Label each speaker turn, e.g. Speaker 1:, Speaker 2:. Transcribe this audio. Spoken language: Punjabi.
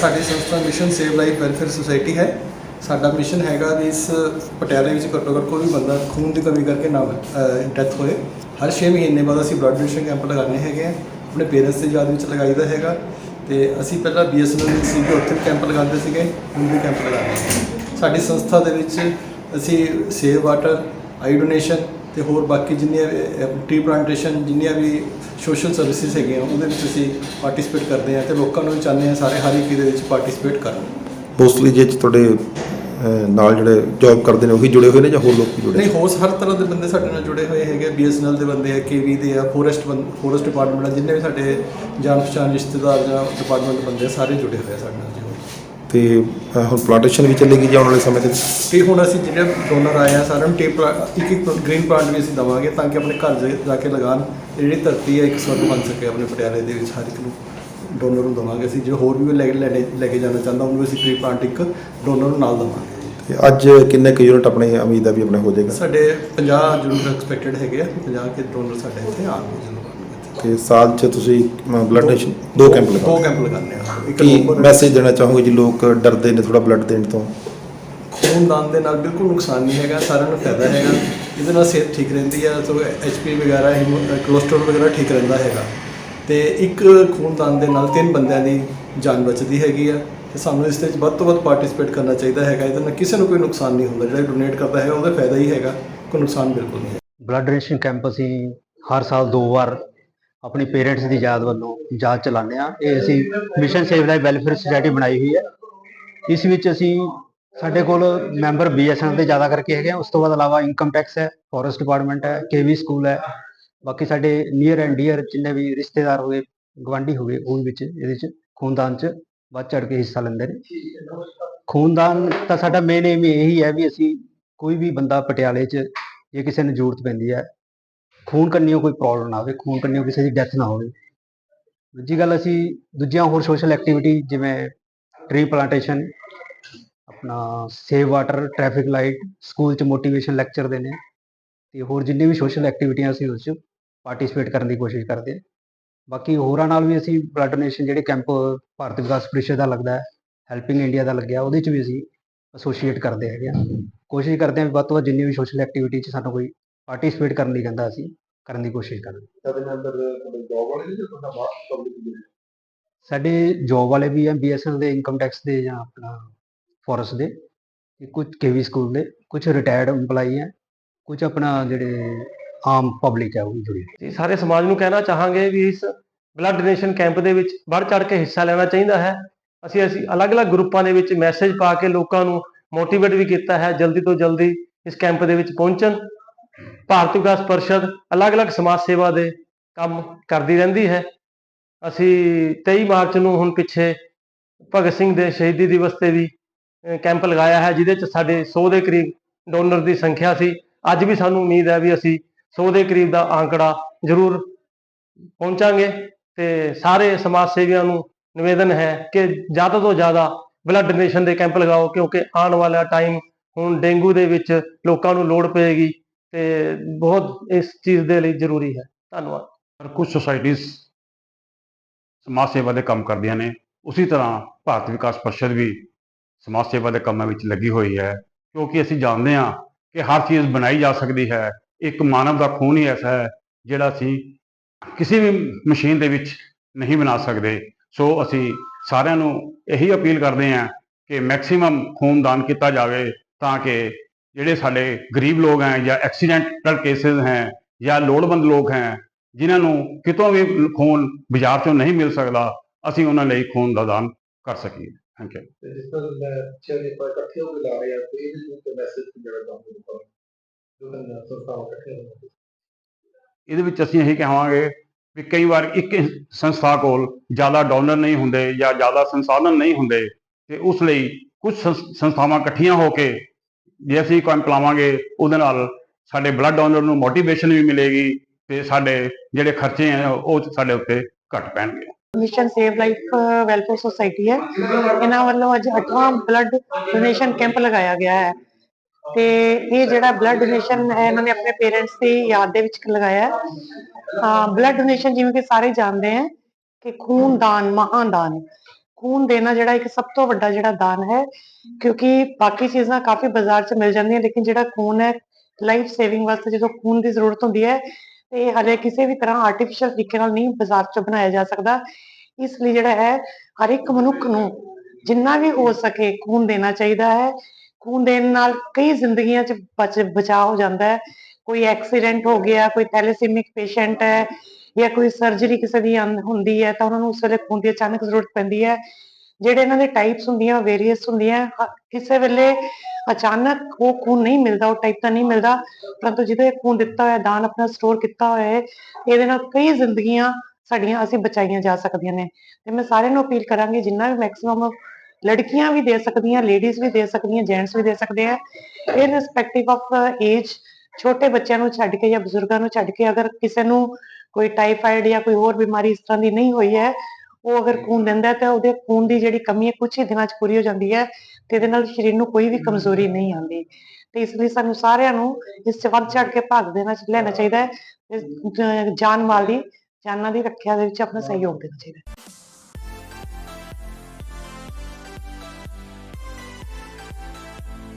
Speaker 1: ਸਾਡੀ ਸੰਸਥਾ mission save life welfare society ਹੈ। ਸਾਡਾ ਮਿਸ਼ਨ ਹੈਗਾ ਵੀ ਇਸ ਪਟਿਆਲੇ ਵਿੱਚ ਘੱਟੋ ਘੱਟ ਕੋਈ ਵੀ ਬੰਦਾ ਖੂਨ ਦੀ ਕਮੀ ਕਰਕੇ ਨਾ ਡੈਥ ਹੋਏ। ਹਰ 6 ਮਹੀਨੇ ਬਾਅਦ ਅਸੀਂ ਬਲੱਡ ਡੋਨੇਸ਼ਨ ਕੈਂਪ ਲਗਾਉਂਦੇ ਹੈਗੇ ਆ। ਆਪਣੇ ਪੇਰੈਂਟਸ ਦੀ ਯਾਦ ਵਿੱਚ ਲਗਾਈਦਾ ਹੈਗਾ। ਤੇ ਅਸੀਂ ਪਹਿਲਾਂ ਬੀਐਸਐਨਐਲ ਵਿੱਚ ਸੀਗੇ, ਉੱਥੇ ਵੀ ਕੈਂਪ ਲਗਾਉਂਦੇ ਸੀਗੇ, ਹੁਣ ਵੀ ਕੈਂਪ ਲਗਾਉਂਦੇ ਹਾਂ। ਸਾਡੀ ਸੰਸਥਾ ਦੇ ਵਿੱਚ ਅਸੀਂ ਸੇਵ ਵਾਟਰ ਆਈ ਡੋਨੇਸ਼ਨ ਤੇ ਹੋਰ ਬਾਕੀ ਜਿੰਨੀਆਂ ਟੀ ਪਲਾਂਟੇਸ਼ਨ ਜਿੰਨੀਆਂ ਵੀ ਸੋਸ਼ਲ ਸਰਵਿਸਿਜ਼ ਹੈਗੀਆਂ ਉਹਦੇ ਵਿੱਚ ਅਸੀਂ ਪਾਰਟਿਸਿਪੇਟ ਕਰਦੇ ਹਾਂ ਤੇ ਲੋਕਾਂ ਨੂੰ ਵੀ ਚਾਹੁੰਦੇ ਹਾਂ ਸਾਰੇ ਹਰ ਇੱਕ ਇਹਦੇ ਵਿੱਚ ਪਾਰਟਿਸਿਪੇਟ ਕਰਨ।
Speaker 2: ਮੋਸਟਲੀ ਜੇ ਤੁਹਾਡੇ ਨਾਲ ਜਿਹੜੇ ਜੌਬ ਕਰਦੇ ਨੇ ਉਹੀ ਜੁੜੇ ਹੋਏ ਨੇ ਜਾਂ ਹੋਰ ਲੋਕ ਵੀ ਜੁੜੇ?
Speaker 1: ਨਹੀਂ ਹੋਰ ਹਰ ਤਰ੍ਹਾਂ ਦੇ ਬੰਦੇ ਸਾਡੇ ਨਾਲ ਜੁੜੇ ਹੋਏ ਹੈਗੇ ਬੀਐਸਐਨਐਲ ਦੇ ਬੰਦੇ ਆ ਕੇਵੀ ਦੇ ਆ ਫੋਰੈਸਟ ਫੋਰੈਸਟ ਡਿਪਾਰਟਮੈਂਟ ਜਿੰਨੇ ਵੀ ਸਾਡੇ ਜਾਣ ਪਛਾਣ ਰਿਸ਼ਤੇਦਾਰ ਜਾਂ ਡਿਪਾਰਟਮੈਂਟ ਦੇ ਬੰਦੇ ਸਾਰੇ ਜੁੜੇ ਹੋਏ ਆ ਸਾਡੇ ਨਾਲ
Speaker 2: ਤੇ ਹੁਣ ਪਲਾਂਟੇਸ਼ਨ ਵੀ ਚੱਲੇਗੀ ਜਾਂ ਆਉਣ ਵਾਲੇ ਸਮੇਂ 'ਚ
Speaker 1: ਤੇ ਹੁਣ ਅਸੀਂ ਜਿਹੜੇ ਡੋਨਰ ਆਏ ਆ ਸਾਰਿਆਂ ਨੂੰ ਟੇਪ ਇੱਕ ਇੱਕ ਗ੍ਰੀਨ ਪਲਾਂਟ ਵੀ ਅਸੀਂ ਦਵਾਂਗੇ ਤਾਂ ਕਿ ਆਪਣੇ ਘਰ ਜਾ- ਜਾ ਕੇ ਲਗਾਉਣ। ਜਿਹੜੀ ਧਰਤੀ ਹੈ ਇੱਕ ਸਵਰਗ ਬਣ ਸਕੇ ਆਪਣੇ ਪਟਿਆਲੇ ਦੇ ਵਿੱਚ ਹਰ ਇੱਕ ਨੂੰ ਡੋਨਰ ਨੂੰ ਦਵਾਂਗੇ ਅਸੀਂ। ਜੇ ਹੋਰ ਵੀ ਲੈ ਲੈ ਲੈ ਕੇ ਜਾਣਾ ਚਾਹੁੰਦਾ ਉਹਨੂੰ ਵੀ ਅਸੀਂ ਟ੍ਰੀ ਪਲਾਂਟ ਇੱਕ ਡੋਨਰ ਨੂੰ ਨਾਲ ਦਵਾਂਗੇ।
Speaker 2: ਤੇ ਅੱਜ ਕਿੰਨੇ ਕੁ ਯੂਨਿਟ ਆਪਣੇ ਉਮੀਦ ਆ ਵੀ ਆਪਣੇ ਹੋ ਜਾਏਗਾ?
Speaker 1: ਸਾਡੇ 50 ਜਰੂਰ ਐਕਸਪੈਕਟਡ ਹੈਗੇ ਆ 50 ਕੇ ਡੋਨਰ ਸਾਡੇ ਇੱਥੇ ਆਉਣਗੇ ਜਰੂਰ।
Speaker 2: ਤੇ ਸਾਲ 'ਚ ਤੁਸੀਂ ਬਲੱਡ ਡੋਨੇਸ਼ਨ ਦੋ ਕੈਂਪ
Speaker 1: ਦੋ
Speaker 2: ਲਗਾਓ
Speaker 1: ਕੈਂਪ ਲਗਾਉਂਦੇ ਆ ਇੱਕ
Speaker 2: ਕੀ
Speaker 1: ਨਵੰਬਰ
Speaker 2: ਮੈਸੇਜ ਦੇਣਾ ਚਾਹੋਗੇ ਜੀ? ਲੋਕ ਡਰਦੇ ਨੇ ਥੋੜਾ ਬਲੱਡ ਦੇਣ ਤੋਂ।
Speaker 1: ਖੂਨਦਾਨ ਦੇ ਨਾਲ ਬਿਲਕੁਲ ਨੁਕਸਾਨ ਨਹੀਂ ਹੈਗਾ ਸਾਰਿਆਂ ਨੂੰ ਫਾਇਦਾ ਹੈਗਾ। ਇਹਦੇ ਨਾਲ ਸਿਹਤ ਠੀਕ ਰਹਿੰਦੀ ਹੈ ਸੋ ਐਚਪੀ ਵਗੈਰਾ ਕੋਲੇਸਟ੍ਰੋਲ ਵਗੈਰਾ ਠੀਕ ਰਹਿੰਦਾ ਹੈਗਾ। ਤੇ ਇੱਕ ਖੂਨਦਾਨ ਦੇ ਨਾਲ ਤਿੰਨ ਬੰਦਿਆਂ ਦੀ ਜਾਨ ਬਚਦੀ ਹੈਗੀ ਆ। ਤੇ ਸਾਨੂੰ ਇਸ ਵਿੱਚ ਵੱਧ ਤੋਂ ਵੱਧ ਪਾਰਟਿਸਿਪੇਟ ਕਰਨਾ ਚਾਹੀਦਾ ਹੈਗਾ। ਇਹਦੇ ਨਾਲ ਕਿਸੇ ਨੂੰ ਕੋਈ ਨੁਕਸਾਨ ਨਹੀਂ ਹੁੰਦਾ। ਜਿਹੜਾ ਡੋਨੇਟ ਕਰਦਾ ਹੈ ਉਹਦਾ ਫਾਇਦਾ ਹੀ ਹੈਗਾ। ਕੋਈ ਨੁਕਸਾਨ ਬਿਲਕੁਲ ਨਹੀਂ ਹੈ।
Speaker 3: ਬਲੱਡ ਡੋਨੇਸ਼ਨ ਕੈਂਪ ਅਸੀਂ ਹਰ ਸਾਲ ਦੋ ਵਾਰ ਆਪਣੇ ਪੇਰੈਂਟਸ ਦੀ ਯਾਦ ਵੱਲੋਂ ਯਾਦ ਚਲਾਉਂਦੇ ਆ ਇਹ ਅਸੀਂ mission save life welfare society ਬਣਾਈ ਹੋਈ ਹੈ। ਇਸ ਵਿੱਚ ਅਸੀਂ ਸਾਡੇ ਕੋਲ ਮੈਂਬਰ ਬੀਐਸਐਨ ਦੇ ਜ਼ਿਆਦਾ ਕਰਕੇ ਹੈਗੇ ਆ ਉਸ ਤੋਂ ਬਾਅਦ ਇਲਾਵਾ ਇਨਕਮ ਟੈਕਸ ਹੈ ਫੋਰੈਸਟ ਡਿਪਾਰਟਮੈਂਟ ਹੈ ਕੇਵੀ ਸਕੂਲ ਹੈ। ਬਾਕੀ ਸਾਡੇ ਨੀਅਰ ਐਂਡ ਡੀਅਰ ਜਿੰਨੇ ਵੀ ਰਿਸ਼ਤੇਦਾਰ ਹੋਏ ਗਵਾਂਢੀ ਹੋਏ ਉਹ ਵਿੱਚ, ਇਹਦੇ ਵਿੱਚ ਖੂਨਦਾਨ 'ਚ ਵੱਧ ਚੜ ਕੇ ਹਿੱਸਾ ਲੈਂਦੇ ਨੇ। ਖੂਨਦਾਨ ਤਾਂ ਸਾਡਾ ਮੇਨ ਏਮ ਇਹੀ ਹੈ ਵੀ ਅਸੀਂ ਕੋਈ ਵੀ ਬੰਦਾ ਪਟਿਆਲੇ 'ਚ ਜੇ ਕਿਸੇ ਨੂੰ ਜ਼ਰੂਰਤ ਪੈਂਦੀ ਹੈ ਖੂਨ ਕੰਨੀਓ ਕੋਈ ਪ੍ਰੋਬਲਮ ਨਾ ਆਵੇ ਖੂਨ ਕੰਨੀਓ ਕਿਸੇ ਦੀ ਡੈਥ ਨਾ ਹੋਵੇ। ਦੂਜੀ ਗੱਲ ਅਸੀਂ ਦੂਜੀਆਂ ਹੋਰ ਸੋਸ਼ਲ ਐਕਟੀਵਿਟੀ ਜਿਵੇਂ ਟ੍ਰੀ ਪਲਾਂਟੇਸ਼ਨ ਆਪਣਾ save water traffic light school 'ਚ ਮੋਟੀਵੇਸ਼ਨ ਲੈਕਚਰ ਦੇਣੇ ਤੇ ਹੋਰ ਜਿੰਨੀ ਵੀ ਸੋਸ਼ਲ ਐਕਟੀਵਿਟੀਆਂ ਅਸੀਂ ਉਸ 'ਚ ਪਾਰਟਿਸਿਪੇਟ ਕਰਨ ਦੀ ਕੋਸ਼ਿਸ਼ ਕਰਦੇ ਹਾਂ ਬਾਕੀ ਹੋਰਾਂ ਨਾਲ ਵੀ ਅਸੀਂ ਬਲੱਡ ਡੋਨੇਸ਼ਨ ਜਿਹੜੇ ਕੈਂਪ ਭਾਰਤ ਵਿਕਾਸ ਪ੍ਰੀਸ਼ਦ ਦਾ ਲੱਗਦਾ ਹੈ ਹੈਲਪਿੰਗ ਇੰਡੀਆ ਦਾ ਲੱਗਿਆ, ਉਹਦੇ 'ਚ ਵੀ ਅਸੀਂ ਐਸੋਸੀਏਟ ਕਰਦੇ ਹੈਗੇ ਹਾਂ ਕੋਸ਼ਿਸ਼ ਕਰਦੇ ਹਾਂ ਵੀ ਵੱਧ ਤੋਂ ਵੱਧ ਜਿੰਨੀ ਵੀ ਸੋਸ਼ਲ ਐਕਟੀਵਿਟੀ 'ਚ ਸਾਨੂੰ ਕੋਈ ਪਾਰਟਿਸਿਪੇਟ ਕਰਨ ਲਈ ਕਹਿੰਦਾ ਅਸੀਂ ਕਰਨ ਦੀ ਕੋਸ਼ਿਸ਼ ਕਰਾਂਗੇ
Speaker 2: ਸਾਡੇ ਮੈਂਬਰ ਤੁਹਾਡੇ ਜੌਬ ਵਾਲੇ ਨੇ ਤੁਹਾਡਾ ਬਾਹਰ ਪਬਲਿਕ
Speaker 3: ਸਾਡੇ ਜੋਬ ਵਾਲੇ ਵੀ ਆ ਬੀਐਸਐਨ ਦੇ ਇਨਕਮ ਟੈਕਸ ਦੇ ਜਾਂ ਆਪਣਾ ਫੋਰੈਸਟ ਦੇ ਤੇ ਕੁਝ ਕੇਵੀ ਸਕੂਲ ਦੇ ਕੁਝ ਰਿਟਾਇਰਡ EMPLOYE ਹੈ ਕੁਝ ਆਪਣਾ ਜਿਹੜੇ ਆਮ ਪਬਲਿਕ ਹੈ ਉਹ ਵੀ ਜੁੜੀ ਹੋਈ ਹੈ।
Speaker 4: ਸਾਰੇ ਸਮਾਜ ਨੂੰ ਕਹਿਣਾ ਚਾਹਾਂਗੇ ਵੀ ਇਸ ਬਲੱਡ ਡੋਨੇਸ਼ਨ ਕੈਂਪ ਦੇ ਵਿੱਚ ਵੱਧ ਚੜ ਕੇ ਹਿੱਸਾ ਲੈਣਾ ਚਾਹੀਦਾ ਹੈ। ਅਸੀਂ ਅਸੀਂ ਅਲੱਗ-ਅਲੱਗ ਗਰੁੱਪਾਂ ਦੇ ਵਿੱਚ ਮੈਸੇਜ ਪਾ ਕੇ ਲੋਕਾਂ ਨੂੰ ਮੋਟੀਵੇਟ ਵੀ ਕੀਤਾ ਹੈ ਜਲਦੀ ਤੋਂ ਜਲਦੀ ਇਸ ਕੈਂਪ ਦੇ ਵਿੱਚ ਪਹੁੰਚਣ। ਭਾਰਤ ਵਿਕਾਸ ਪਰਿਸ਼ਦ ਅਲੱਗ-ਅਲੱਗ ਸਮਾਜ ਸੇਵਾ ਦੇ ਕੰਮ ਕਰਦੀ ਰਹਿੰਦੀ ਹੈ। ਅਸੀਂ 23 ਮਾਰਚ ਨੂੰ ਹੁਣ ਪਿੱਛੇ ਭਗਤ ਸਿੰਘ ਦੇ ਸ਼ਹੀਦੀ ਦਿਵਸ ਤੇ ਵੀ ਕੈਂਪ ਲਗਾਇਆ ਹੈ, ਜਿਹਦੇ ਚ ਸਾਡੇ 100 ਦੇ ਕਰੀਬ ਡੋਨਰ ਦੀ ਸੰਖਿਆ ਸੀ। ਅੱਜ ਵੀ ਸਾਨੂੰ ਉਮੀਦ ਹੈ ਵੀ ਅਸੀਂ 100 ਦੇ ਕਰੀਬ ਦਾ ਆંકੜਾ ਜ਼ਰੂਰ ਪਹੁੰਚਾਂਗੇ ਤੇ ਸਾਰੇ ਸਮਾਜ ਸੇਵੀਆਂ ਨੂੰ ਨਿਵੇਦਨ ਹੈ ਕਿ ਜ਼ਿਆਦਾ ਤੋਂ ਜ਼ਿਆਦਾ ਬਲੱਡ ਡੋਨੇਸ਼ਨ ਦੇ ਕੈਂਪ ਲਗਾਓ, ਕਿਉਂਕਿ ਆਉਣ ਵਾਲਾ ਟਾਈਮ ਹੁਣ ਡੇਂਗੂ ਦੇ ਵਿੱਚ ਲੋਕਾਂ ਨੂੰ ਲੋੜ ਪਏਗੀ। ਤੇ ਬਹੁਤ ਇਸ ਚੀਜ਼ ਦੇ ਲਈ ਜ਼ਰੂਰੀ ਹੈ। ਧੰਨਵਾਦ।
Speaker 5: ਪਰ ਕੁਝ ਸੁਸਾਇਟੀਆਂ ਸਮਾਜ ਸੇਵਾ ਦੇ ਕੰਮ ਕਰਦੀਆਂ ਨੇ। ਉਸੇ ਤਰ੍ਹਾਂ ਭਾਰਤ ਵਿਕਾਸ ਪਰਿਸ਼ਦ ਵੀ ਸਮਾਜ ਸੇਵਾ ਦੇ ਕੰਮਾਂ ਵਿੱਚ ਲੱਗੀ ਹੋਈ ਹੈ। ਕਿਉਂਕਿ ਅਸੀਂ ਜਾਣਦੇ ਹਾਂ ਕਿ ਹਰ ਚੀਜ਼ ਬਣਾਈ ਜਾ ਸਕਦੀ ਹੈ। ਇੱਕ ਮਾਨਵ ਦਾ ਖੂਨ ਹੀ ਐਸਾ ਹੈ ਜਿਹੜਾ ਅਸੀਂ ਕਿਸੇ ਵੀ ਮਸ਼ੀਨ ਦੇ ਵਿੱਚ ਨਹੀਂ ਬਣਾ ਸਕਦੇ। ਸੋ ਅਸੀਂ ਸਾਰਿਆਂ ਨੂੰ ਇਹੀ ਅਪੀਲ ਕਰਦੇ ਹਾਂ ਕਿ ਮੈਕਸਿਮਮ ਖੂਨਦਾਨ ਕੀਤਾ ਜਾਵੇ ਤਾਂ ਕਿ ਜਿਹੜੇ ਸਾਡੇ ਗਰੀਬ ਲੋਕ ਹੈ ਜਾਂ ਐਕਸੀਡੈਂਟਲ ਕੇਸਿਸ ਹੈ ਜਾਂ ਲੋੜਵੰਦ ਲੋਕ ਹੈ ਜਿਨ੍ਹਾਂ ਨੂੰ ਕਿਤੋਂ ਵੀ ਖੂਨ ਬਾਜ਼ਾਰ ਚੋਂ ਨਹੀਂ ਮਿਲ ਸਕਦਾ ਅਸੀਂ ਉਹਨਾਂ ਲਈ ਖੂਨ ਦਾ ਦਾਨ ਕਰ ਸਕੀਏ। ਥੈਂਕ ਯੂ
Speaker 2: ਤੇ ਜਿਸ ਤਰ੍ਹਾਂ ਮੈਂ ਚੇਲੇ ਪਰ ਇਕੱਠੇ ਹੋ ਕੇ ਲਾ ਰਹੇ ਆ ਤੇ ਇਹਦੇ ਵਿੱਚ ਮੈਸੇਜ ਜਿਹੜਾ ਚਾਹੁੰਦੇ ਲੋਕਾਂ ਨੂੰ ਜੋ ਤਾਂ ਸੰਸਥਾਵਾਂ ਇਕੱਠੇ ਹੋ ਕੇ।
Speaker 5: ਇਹਦੇ ਵਿੱਚ ਅਸੀਂ ਇਹੀ ਕਹਾਂਗੇ ਵੀ ਕਈ ਵਾਰ ਇੱਕ ਸੰਸਥਾ ਕੋਲ ਜ਼ਿਆਦਾ ਡੋਨਰ ਨਹੀਂ ਹੁੰਦੇ ਜਾਂ ਜ਼ਿਆਦਾ ਸੰਸਾਧਨ ਨਹੀਂ ਹੁੰਦੇ ਤੇ ਉਸ ਲਈ ਕੁਝ ਸੰਸ- ਸੰਸਥਾਵਾਂ ਇਕੱਠੀਆਂ ਹੋ ਕੇ ਜੇ ਅਸੀਂ ਕੈਂਪ ਲਾਵਾਂਗੇ, ਉਹਦੇ ਨਾਲ ਸਾਡੇ ਬਲੱਡ ਡੋਨਰ ਨੂੰ ਮੋਟੀਵੇਸ਼ਨ ਵੀ ਮਿਲੇਗੀ ਤੇ ਸਾਡੇ ਜਿਹੜੇ ਖਰਚੇ ਆ, ਉਹ ਸਾਡੇ ਉੱਤੇ ਘਟ ਪੈਣਗੇ।
Speaker 6: Mission save life welfare society ਹੈ। ਇਹਨਾਂ ਵੱਲੋਂ ਅੱਜ 8ਵਾਂ ਬਲੱਡ ਡੋਨੇਸ਼ਨ ਕੈਂਪ ਲਗਾਇਆ ਗਿਆ ਹੈ। ਤੇ ਇਹ ਜਿਹੜਾ ਬਲੱਡ ਡੋਨੇਸ਼ਨ ਹੈ, ਇਹਨਾਂ ਨੇ ਆਪਣੇ ਪੇਰੈਂਟਸ ਦੀ ਯਾਦ ਦੇ ਵਿੱਚ ਲਗਾਇਆ ਹੈ। ਬਲੱਡ ਡੋਨੇਸ਼ਨ ਜਿਵੇਂ ਕਿ ਸਾਰੇ ਜਾਣਦੇ ਹੈ ਕਿ ਖੂਨ ਦਾਨ, ਮਹਾਨ ਦਾਨ ਖੂਨ ਦੇਣਾ ਜਿਹੜਾ ਇੱਕ ਸਭ ਤੋਂ ਵੱਡਾ ਜਿਹੜਾ ਦਾਨ ਹੈ, ਕਿਉਂਕਿ ਬਾਕੀ ਚੀਜ਼ਾਂ ਕਾਫੀ ਬਾਜ਼ਾਰ 'ਚ ਮਿਲ ਜਾਂਦੀਆਂ, ਲੇਕਿਨ ਜਿਹੜਾ ਖੂਨ ਹੈ ਲਾਈਫ ਸੇਵਿੰਗ ਵਾਸਤੇ ਜਦੋਂ ਖੂਨ ਦੀ ਜ਼ਰੂਰਤ ਹੁੰਦੀ ਹੈ, ਤੇ ਇਹ ਕਿਸੇ ਵੀ ਤਰ੍ਹਾਂ ਆਰਟੀਫੀਸ਼ੀਅਲ ਤਰੀਕੇ ਨਾਲ ਨਹੀਂ ਬਾਜ਼ਾਰ 'ਚ ਬਣਾਇਆ ਜਾ ਸਕਦਾ। ਇਸ ਲਈ ਜਿਹੜਾ ਹੈ, ਹਰ ਇੱਕ ਮਨੁੱਖ ਨੂੰ ਜਿੰਨਾ ਵੀ ਹੋ ਸਕੇ ਖੂਨ ਦੇਣਾ ਚਾਹੀਦਾ ਹੈ। ਖੂਨ ਦੇਣ ਨਾਲ ਕਈ ਜ਼ਿੰਦਗੀਆਂ 'ਚ ਬਚ, ਬਚਾਅ ਹੋ ਜਾਂਦਾ ਹੈ। ਕੋਈ ਐਕਸੀਡੈਂਟ ਹੋ ਗਿਆ, ਕੋਈ ਥੈਲੇਸੀਮਿਕ ਪੇਸ਼ੈਂਟ ਹੈ ਜਾਂ ਕੋਈ ਸਰਜਰੀ ਕਿਸੇ ਦੀ ਹੁੰਦੀ ਹੈ ਤਾਂ ਉਹਨਾਂ ਨੂੰ ਉਸ ਵੇਲੇ ਖੂਨ ਦੀ ਅਚਾਨਕ ਜ਼ਰੂਰਤ ਪੈਂਦੀ ਹੈ। ਜਿਹੜੇ ਇਹਨਾਂ ਦੇ ਟਾਈਪਸ ਹੁੰਦੀਆਂ ਵੇਰੀਅਸ ਹੁੰਦੀਆਂ। ਕਿਸੇ ਵੇਲੇ ਅਚਾਨਕ ਉਹ ਖੂਨ ਨਹੀਂ ਮਿਲਦਾ, ਉਹ ਟਾਈਪ ਤਾਂ ਨਹੀਂ ਮਿਲਦਾ, ਪਰੰਤੂ ਜਿਹਦੇ ਇਹ ਖੂਨ ਦਿੱਤਾ ਹੋਇਆ, ਦਾਨ ਆਪਣਾ ਸਟੋਰ ਕੀਤਾ ਹੋਇਆ ਹੈ, ਇਹਦੇ ਨਾਲ ਕਈ ਜ਼ਿੰਦਗੀਆਂ ਸਾਡੀਆਂ ਅਸੀਂ ਬਚਾਈਆਂ ਜਾ ਸਕਦੀਆਂ ਨੇ। ਤੇ ਮੈਂ ਸਾਰਿਆਂ ਨੂੰ ਅਪੀਲ ਕਰਾਂਗੀ, ਜਿੰਨਾ ਵੀ ਮੈਕਸਿਮਮ ਲੜਕੀਆਂ ਵੀ ਦੇ ਸਕਦੀਆਂ ਲੇਡੀਜ਼ ਵੀ ਦੇ ਸਕਦੀਆਂ ਜੈਂਟਸ ਵੀ ਦੇ ਸਕਦੇ ਆ ਇਰਰਿਸਪੈਕਟਿਵ ਆਫ ਏਜ ਛੋਟੇ ਬੱਚਿਆਂ ਨੂੰ ਛੱਡ ਕੇ ਜਾਂ ਬਜ਼ੁਰਗਾਂ ਨੂੰ ਛੱਡ ਕੇ ਅਗਰ ਕਿਸੇ ਨੂੰ ਕੋਈ ਟਾਈਫਾਈਡ ਜਾਂ ਕੋਈ ਹੋਰ ਬਿਮਾਰੀ ਇਸ ਤਰ੍ਹਾਂ ਦੀ ਨਹੀਂ ਹੋਈ ਹੈ ਉਹ ਅਗਰ ਖੂਨ ਦਿੰਦਾ ਤਾਂ ਉਹਦੇ ਖੂਨ ਦੀ ਜਿਹੜੀ ਕਮੀ ਹੈ ਕੁਝ ਹੀ ਦਿਨਾਂ 'ਚ ਪੂਰੀ ਹੋ ਜਾਂਦੀ ਹੈ ਤੇ ਇਹਦੇ ਨਾਲ ਸਰੀਰ ਨੂੰ ਕੋਈ ਵੀ ਕਮਜ਼ੋਰੀ ਨਹੀਂ ਆਉਂਦੀ। ਤੇ ਇਸ ਲਈ ਸਾਨੂੰ ਸਾਰਿਆਂ ਨੂੰ ਇਸ 'ਚ ਵੱਧ ਚੜ ਕੇ ਭਾਗ ਦੇਣਾ ਲੈਣਾ ਚਾਹੀਦਾ ਹੈ ਜਾਨ ਮਾਲ ਦੀ ਜਾਨਾਂ ਦੀ ਰੱਖਿਆ ਦੇ ਵਿੱਚ ਆਪਣਾ ਸਹਿਯੋਗ ਦੇਣਾ ਚਾਹੀਦਾ ਹੈ।